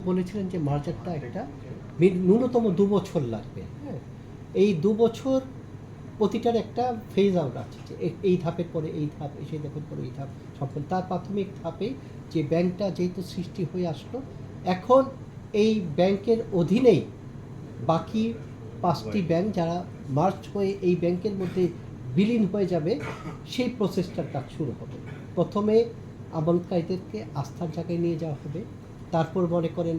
বলেছিলেন যে মার্জারটা একটা ন্যূনতম দু বছর লাগবে হ্যাঁ। এই দু বছর প্রতিটার একটা ফেজ আউট আছে যে এই ধাপের পরে এই ধাপ সেই ধাপের পরে এই ধাপ সম্পূর্ণ। তার প্রাথমিক ধাপে যে ব্যাংকটা যেহেতু সৃষ্টি হয়ে আসলো এখন এই ব্যাংকের অধীনেই বাকি পাঁচটি ব্যাংক যারা মার্চ হয়ে এই ব্যাংকের মধ্যে বিলীন হয়ে যাবে সেই প্রসেসটার কাজ শুরু হবে। প্রথমে আমলকারীদেরকে আস্থার জায়গায় নিয়ে যাওয়া হবে। তারপর মনে করেন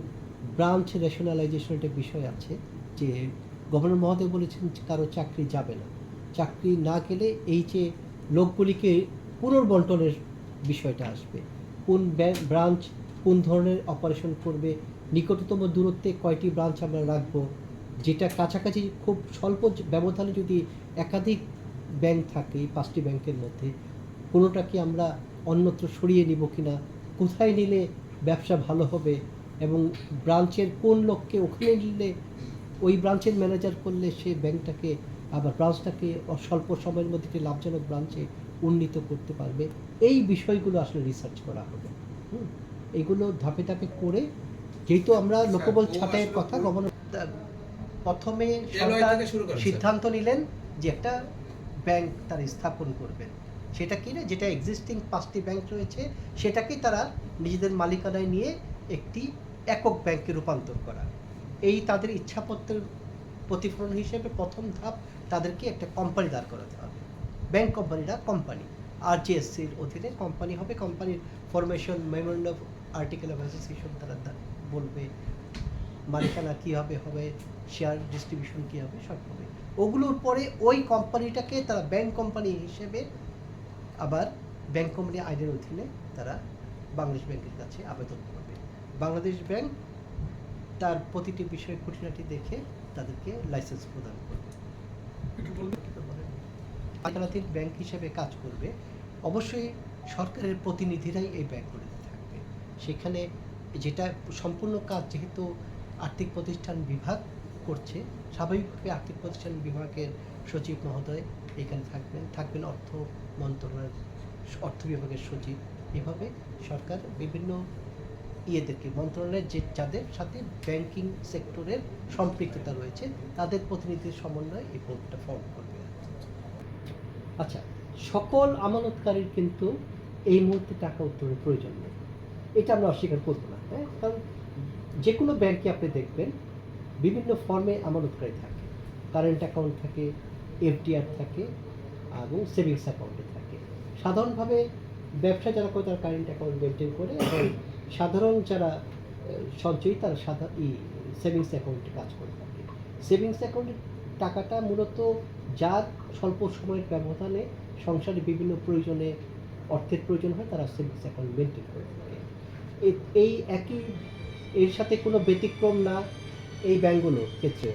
ব্রাঞ্চ রেশনালাইজেশন একটা বিষয় আছে যে গভর্নর মহোদয় বলেছেন কারও চাকরি যাবে না। চাকরি না গেলে এই যে লোকগুলিকে পুনর্বন্টনের বিষয়টা আসবে। কোন ব্রাঞ্চ কোন ধরনের অপারেশন করবে, নিকটতম দূরত্বে কয়টি ব্রাঞ্চ আমরা রাখব, যেটা কাছাকাছি খুব স্বল্প ব্যবধানে যদি একাধিক ব্যাংক থাকে পাঁচটি ব্যাংকের মধ্যে কোনোটাকে আমরা অন্যত্র সরিয়ে নিব কিনা, কোথায় নিলে ব্যবসা ভালো হবে এবং ব্রাঞ্চের কোন লোককে ওখানে নিলে ওই ব্রাঞ্চের ম্যানেজার করলে সে ব্যাংকটাকে আবার ব্রাঞ্চটাকে স্বল্প সময়ের মধ্যে একটি লাভজনক ব্রাঞ্চে উন্নীত করতে পারবে। এই বিষয়গুলো আসলে রিসার্চ করা হবে। হুম, এগুলো ধাপে ধাপে করে যেহেতু আমরা লোকবল ছাঁটাইয়ের কথা গভর্নর প্রথমে। সিদ্ধান্ত নিলেন যে একটা ব্যাংক তার স্থাপন করবেন। সেটা কি না? যেটা এক্সিস্টিং পাঁচটি ব্যাংক রয়েছে, সেটাকেই তারা নিজেদের মালিকানায় নিয়ে একটি একক ব্যাংকে রূপান্তর করা। এই তাদের ইচ্ছাপত্রের প্রতিফলন হিসেবে প্রথম ধাপ তাদেরকে একটা কোম্পানি দাঁড় করাতে হবে। ব্যাংক কোম্পানিটা কোম্পানি আর জিএসসির অধীনে কোম্পানি হবে। কোম্পানির formation memorandum article of association তারা বলবে, মালিকানা কীভাবে হবে শেয়ার ডিস্ট্রিবিউশন কী হবে, সব হবে। ওগুলোর পরে ওই কোম্পানিটাকে তারা ব্যাংক কোম্পানি হিসেবে আবার ব্যাংক কোম্পানি আইনের অধীনে তারা বাংলাদেশ ব্যাংকের কাছে আবেদন করবে। বাংলাদেশ ব্যাংক তার প্রতিটি বিষয় খুঁটিনাটি দেখে তাদেরকে লাইসেন্স প্রদান করবে। মালিকানাধীন ব্যাংক হিসেবে কাজ করবে। অবশ্যই সরকারের প্রতিনিধিরাই এই ব্যাংকগুলিতে থাকবে। সেখানে যেটা সম্পূর্ণ কাজ যেহেতু আর্থিক প্রতিষ্ঠান বিভাগ করছে। স্বাভাবিকভাবে আর্থিক প্রতিষ্ঠান বিভাগের সচিব মহোদয় এখানে থাকবেন। থাকবেন অর্থ মন্ত্রণালয়ের অর্থ বিভাগের সচিব। এভাবে সরকার বিভিন্ন ইয়েদেরকে, মন্ত্রণালয়ের যে, যাদের সাথে ব্যাংকিং সেক্টরের সম্পৃক্ততা রয়েছে, তাদের প্রতিনিধির সমন্বয়ে এই বোর্ডটা ফর্ম করবে। আচ্ছা সকল আমানতকারীর কিন্তু এই মুহূর্তে টাকা উত্তোলনের প্রয়োজন নেই। এটা আমরা অস্বীকার করব না হ্যাঁ? কারণ যে কোনো ব্যাংকে আপনি দেখবেন বিভিন্ন ফর্মে আমানতকারী থাকে। কারেন্ট অ্যাকাউন্ট থাকে এফডিআর থাকে, এবং সেভিংস অ্যাকাউন্টে থাকে। সাধারণভাবে ব্যবসা যারা করে তারা কারেন্ট অ্যাকাউন্ট মেনটেন করে এবং সাধারণ যারা সঞ্চয়ী তারা সাধারণ সেভিংস অ্যাকাউন্টে কাজ করে থাকে। সেভিংস অ্যাকাউন্টের টাকাটা মূলত যার স্বল্প সময়ের ব্যবধানে সংসারে বিভিন্ন প্রয়োজনে অর্থের প্রয়োজন হয়, তারা সেভিংস অ্যাকাউন্ট মেনটেন করে থাকে। এই একই, এর সাথে কোনো ব্যতিক্রম না। এই ব্যাংকগুলোর ক্ষেত্রে?